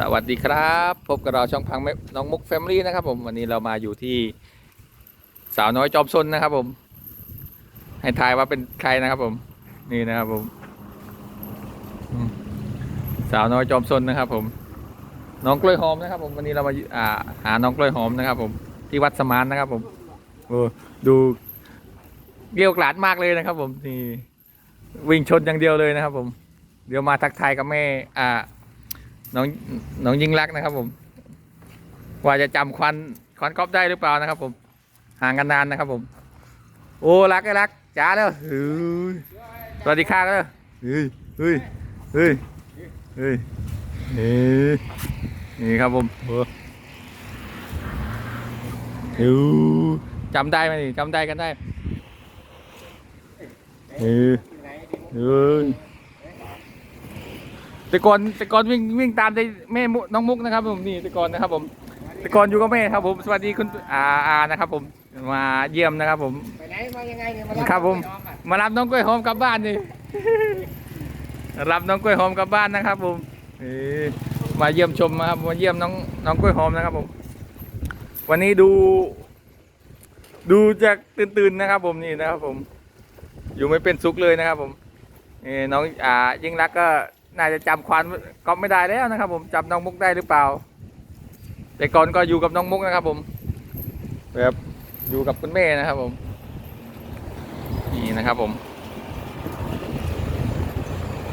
สวัสดีครับ พบกับเราช่องพังแม่น้องมุกแฟมิลี่นะครับผมวันนี้เรามาอยู่ที่สาวน้อยจอมซนนะครับผม ให้ทายว่าเป็นใครนะครับผม นี่นะครับผม สาวน้อยจอมซนนะครับผม น้องกล้วยหอมนะครับ ผมวันนี้เรามาอ่าหาน้องกล้วยหอมนะครับผม ที่วัดสมานนะครับผมโอ้ดูเกลียวกล่อมมากเลยนะครับ ผมนี่วิ่งชนอย่างเดียวเลยนะครับ ผม เดี๋ยวมาทักทายกับแม่อ่า น้องน้องยิ่งรักษณ์นะครับผม ว่าจะจำควันควันก๊อฟได้หรือเปล่านะครับ ผมห่างกันนานนะครับ ผม โอ้รักไอ้รักจ้าแล้วเฮ้ยสวัสดีค่ะก็แล้วเฮ้ยเฮ้ยเฮ้ยเฮ้ยนี่นี่ครับผมโอ้เฮ้ยจำได้ไหมนี่จำได้กันได้เฮ้ยเฮ้ย แต่ก่อนแต่ก่อนวิ่งวิ่งตามใจแม่มุน้องมุกนะครับ ผมนี่แต่ก่อนนะครับ ผมแต่ก่อนอยู่กับแม่ครับ ผมสวัสดีคุณอาอานะครับ ผมมาเยี่ยมนะครับ ผมไปไหนมายังไงเนี่ยมาครับผมน้องอะมารับน้องกล้วยหอมกลับบ้านนี่ รับน้องกล้วยหอมกลับบ้านนะครับ ผมเอ่อมาเยี่ยมชมนะครับมาเยี่ยมน้องน้องกล้วยหอมนะครับ ผม วันนี้ดู ดูจากตื่นๆนะครับ ผมนี่นะครับ ผม อยู่ไม่เป็นสุขเลยนะครับ ผมเอ่อน้องอ่ายิ่งรักษณ์ก็ น่าจะจำควานก็ไม่ได้แล้วนะครับ ผมจำน้องมุกได้หรือเปล่า แต่ก่อนก็อยู่กับน้องมุกนะครับ ผมแบบอยู่กับคุณแม่นะครับผม นี่นะครับผม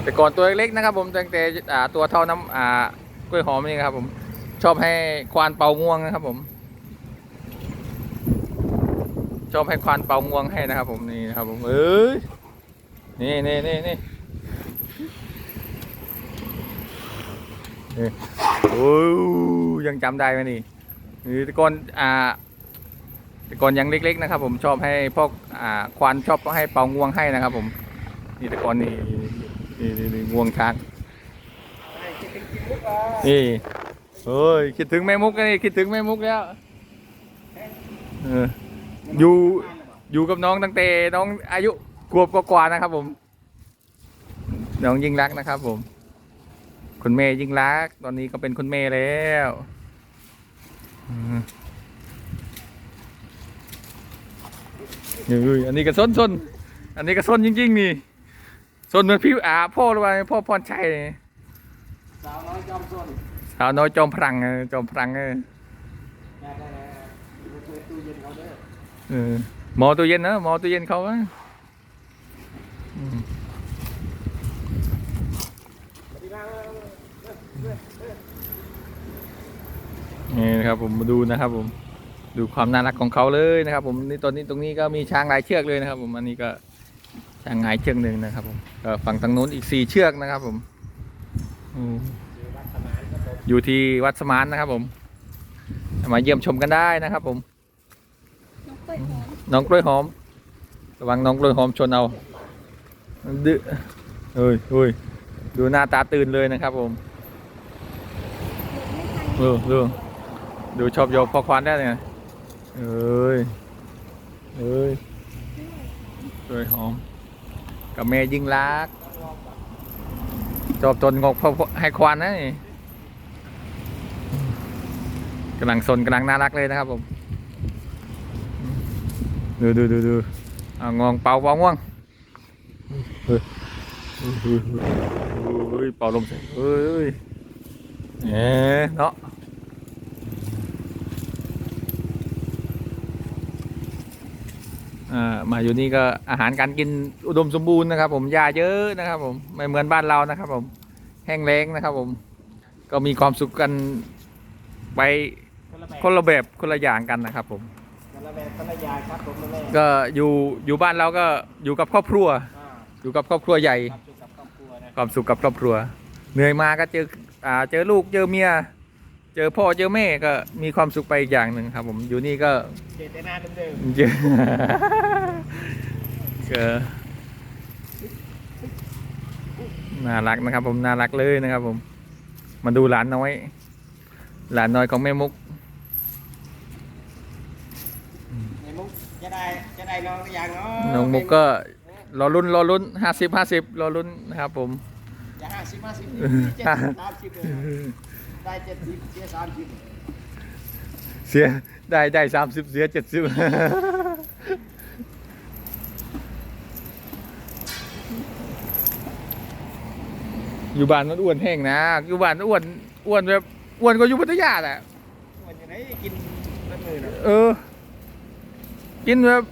แต่ก่อนตัวเล็กๆนะครับ ผมตั้งแต่ตัวเท่าน้ำอ่ากล้วยหอมนี่ครับผม ชอบให้ควานเป่าง่วงนะครับ ผม ชอบให้ควานเป่าง่วงให้นะครับ ผมนี่นะครับ ผมเอ้ยนี่นี่นี่นี่ โอ้ยังจำได้ไหมนี่นี่ต่ก่อนอ่าต่ก่อนยังเล็ก ๆ นะครับ ผมชอบให้พวกอ่าควานชอบให้เป่างวงให้นะครับ ผมนี่ต่ก่อนนี่นี่นี่นี่งวงช้างนี่เฮ้ยคิดถึงแม่มุกนี่คิดถึงแม่มุกแล้วเอออยู่อยู่กับน้องตั้งแต่น้องอายุขวบกว่าๆนะครับ ผม น้องยิ่งรักนะครับ ผม คุณแม่ยิ่งรัก ตอนนี้ก็เป็นคุณแม่แล้วอืมเฮ้ยอันนี้ก็ส้นส้นอันนี้ก็ส้นจริง ๆ นี่ส้นเหมือนพี่อาพ่อหรือว่าพ่อพรชัยนี่สาวน้อยจอมซนสาวน้อยจอมพลังเออจอมพลังเออได้ได้ได้ไปเปิดตู้เย็นเขาเด้อเออหมอตัวเย็นนะหมอตัวเย็นเขาอะอืม สวัสดีครับ นี่นะครับผมมาดูนะครับผมดูความน่ารักของเขาเลยนะครับผมนี่ตอนนี้ตรงนี้ก็มีช้างหลายเชือกเลยนะครับ ผมอันนี้ก็ช้างหลายเชือกหนึ่งนะครับผมก็ฝั่งทางนู้นอีกสี่เชือกนะครับ ผมอยู่ที่วัดสมานนะครับ ผมมาเยี่ยมชมกันได้นะครับ ผม น้องกล้วยหอมระวังน้องกล้วยหอมชนเอาดื้อเฮ้ยเฮ้ยดูหน้าตาตื่นเลยนะครับ ผมเออดู ดูชอบโยกพอควานได้เลยเอ้ยเอ้ยกล้วยหอมกับแม่ยิ่งรักชอบตนงกพอให้ควานนะนี่กำลังสนกำลังน่ารักเลยนะครับผม ดูดูดูดูอ่างองเป่าเป่าง่วงเฮ้ยเฮ้ยเฮ้ยเป่าลมใส่เฮ้ยเฮ้ยเอ๊ะเนาะอ่า มาอยู่นี่ก็อาหารการกินอุดมสมบูรณ์นะครับ ผมหญ้าเยอะนะครับ ผมไม่เหมือนบ้านเรานะครับ ผมแห้งแล้งนะครับ ผมก็มีความสุขกันไปคนละแบบคนละแบบคนละอย่างกันนะครับ ผมคนละแบบคนละอยางครับผมแม่ก็อยู่อยู่บ้านเราก็อยู่กับครอบครัวอ่าอยู่กับครอบครัวใหญ่ครับอยู่กับครอบครัวนะความสุขกับครอบครัวเหนื่อยมาก็เจออ่าเจอลูกเจอเมีย เจอพ่อเจอแม่ก็มีความสุขไปอีกอย่างหนึ่งครับ ผมอยู่นี่ก็เจตนาเดิมเจอก็น่ารักนะครับ ผมน่ารักเลยนะครับ ผม มาดูหลานน้อย หลานน้อยของแม่มุกๆในมุกจะได้จะได้น้องหรือยังเนาะน้องมุกก็รอรุ่นรอรุ่นห้าสิบห้าสิบรอรุ่นนะครับ ผมอย่าห้าสิบห้าสิบเออเจ็ดสิบสามสิบเลย ได้เจ็ดสิบเสียสามสิบเสียได้ได้สามสิบเสียเจ็ดสิบอยู่บ้านมันอ้วนแห้งนะอยู่บ้านอ้วนอ้วนแบบอ้วนกว่าอยู่พัทยาแหละวันจะไหนกินเป็นมือนะเออ กินแบบ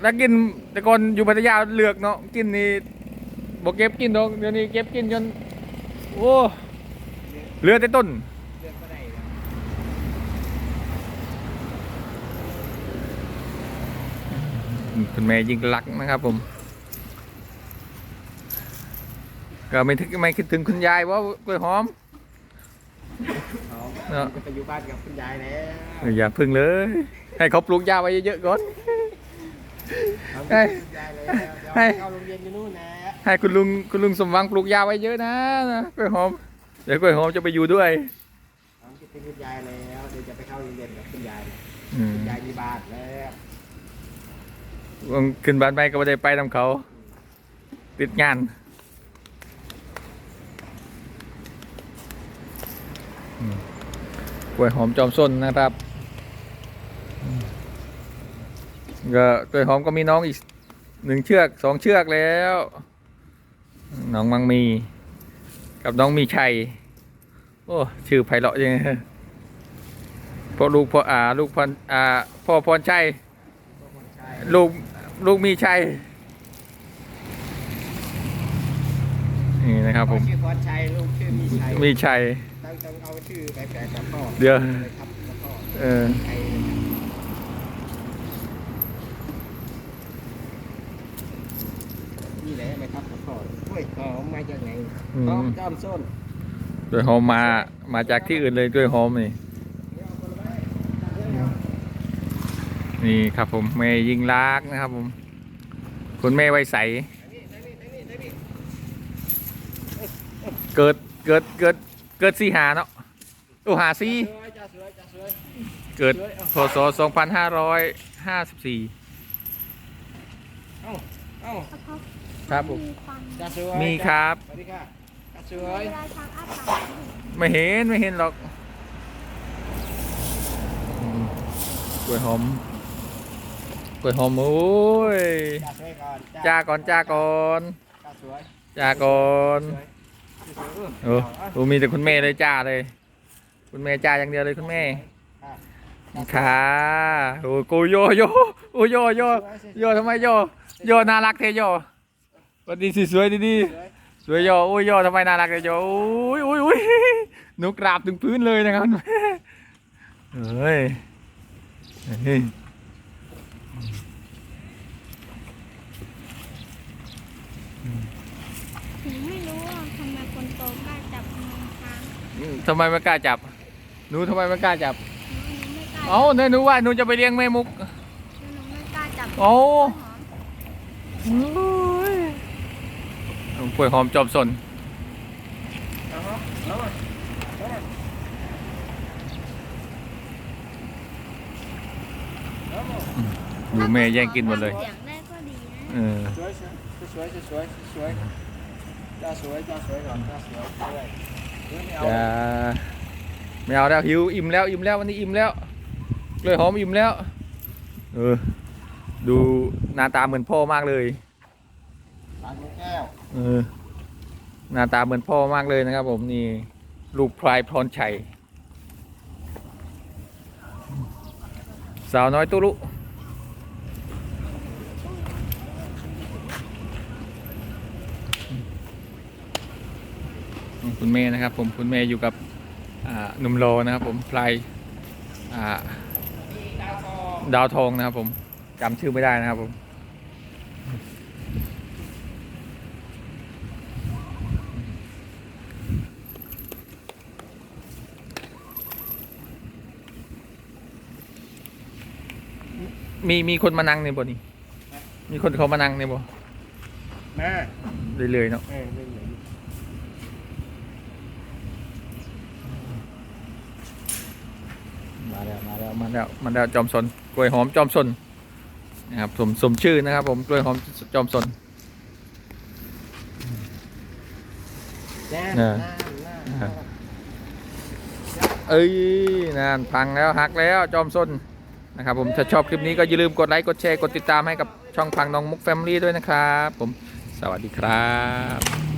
แล้วกินแต่ก่อนอยู่พัทยาเลือกเนาะกินนี่บอกเก็บกินดอกเดี๋ยวนี้เก็บกินจนโอ้ เหลือแต่ต้นเดือนก็ได้นะคุณแม่ยิ่งรักนะครับผม ก็ไม่ถึงไม่คิดถึงคุณยายว่ากล้วยหอมเอาเนาะไปอยู่บ้านกับคุณยายแล้วอย่าพึ่งเลย ให้เขาปลูกหญ้าไว้เยอะๆก่อนเอาไปให้คุณยายแล้วเดี๋ยวให้ เข้าโรงเรียนอยู่นู่นนะให้คุณลุงคุณลุงสมหวังปลูกหญ้าไว้เยอะนะนะกล้วยหอม เดี๋ยวกล้วยหอมจะไปอยู่ด้วยเอาคิดถึงคุณยายแล้วเดี๋ยวจะไปเข้าโรงเรียนกับคุณยายอืมคุณยายมีบ้านแล้วขึ้นบ้านไปก็ไม่ได้ไปนำเขา ติดงานอืมกล้วยหอมจอมส้นนะครับอืมก็กล้วยหอมก็มีน้องอีกหนึ่งเชือกสองเชือกแล้ว น้องมังมี กับน้องมีชัย โอ้ชื่อไพเราะจังพ่อลูกพ่ออาลูกพรอาพ่อพรชัยใช่ลูกลูกมีชัยนี่นะครับผมชื่อพรชัยลูกชื่อมีชัยมีชัยต้องต้องเอาชื่อไปแปลกกับพ่อเดี๋ยวเลยครับกับพ่อเออ ไทยนี่แหละไปครับกับพ่อก ล้วยหอมมาจากไหนอืหอมมจอมส้นด้วยหอมมามาจากที่อื่นเลยด้วยหอมนี่นี่ครับผมแม่ยิงลักษณ์นะครับผมคุณแม่ไวยใส เกิดเกิดเกิดเกิดสี่หาเนาะโอ้หาสี่สวยจ้าสวยจ้าสวยเกิดพศสองพันห้าร้อยห้าสิบสี่เอ้าเอ้า ครับผมมีควันจ้าสวยมีครับ สวัสดีค่ะจ้าสวเวยลาช้างอ้าปากไม่เห็นไม่เห็นหรอกอืมกล้วยหอมกล้วยหอมโอ้ยจ้าสวยก่อนจ้าก่อนจ้าก่อนจ้าสวยจ้าก่อนสวยสวยโอ้โหมีแต่คุณแม่เลยจ้าเลย คุณแม่จ้าอย่างเดียวเลยคุณแม่ค่ะค่ะโอ้ยกูโยโยโอ้ยโยโยโยทำไมโยโยน่ารักเทโย วันดีสิสวยดีดีสวยสวยโยโอ้ยโยทำไมน่ารักเทโยโอ้ยโอ้ยโอ้ยหนุกราบถึงพื้นเลยนะครับเฮ้ยเฮ้ยหนูไม่รู้ว่าทำไมคนโตกล้าจับมือช้างทำไมไม่กล้าจับหนูทำไมไม่กล้าจับหนูไม่กล้าเอ้าเนี่ยหนูว่าหนูจะไปเลี้ยงแม่มุกหนูไม่กล้าจับโอ้หอม กล้วยหอมจอมสนเอาฮะเอาฮะเอาฮะเอาฮะดูแม่แย่งกินหมดเลยเสียงได้ก็ดีนะเออ สวยสวยสวยสวยสวยจ้าสวยจ้าสวยก่อนจ้าสวยสวยเดี๋ยวไม่เอาจะไม่เอาแล้วหิวอิ่มแล้วอิ่มแล้ววันนี้อิ่มแล้วกล้วยหอมอิ่มแล้ว เออ ดูหน้าตาเหมือนพ่อมากเลยปากนกแก้ว เออหน้าตาเหมือนพ่อมากเลยนะครับผมนี่ลูกพลายพรชัย สาวน้อยตุลุคุณแม่นะครับผมคุณแม่อยู่กับหนุ่มโลนะครับผมพลายดาวทองนะครับผมจำชื่อไม่ได้นะครับผม มีมีคนมานั่งในบ่นี่ มีคนเขามานั่งในบ่มาเรื่อยๆเนาะเออเรื่องไหนมาแล้วมาแล้วมาแล้วมาแล้วจอมสนกล้วยหอมจอมสนนะครับสมสมชื่อนะครับ ผมกล้วยหอมจอมสนแน่เออหน้าหน้าหน้าเอ้ยนั่นพังแล้วหักแล้วจอมซน นะครับผมถ้าชอบคลิปนี้ก็อย่าลืมกดไลค์กดแชร์กดติดตามให้กับช่องพังน้องมุกแฟมิลี่ด้วยนะครับ ผมสวัสดีครับ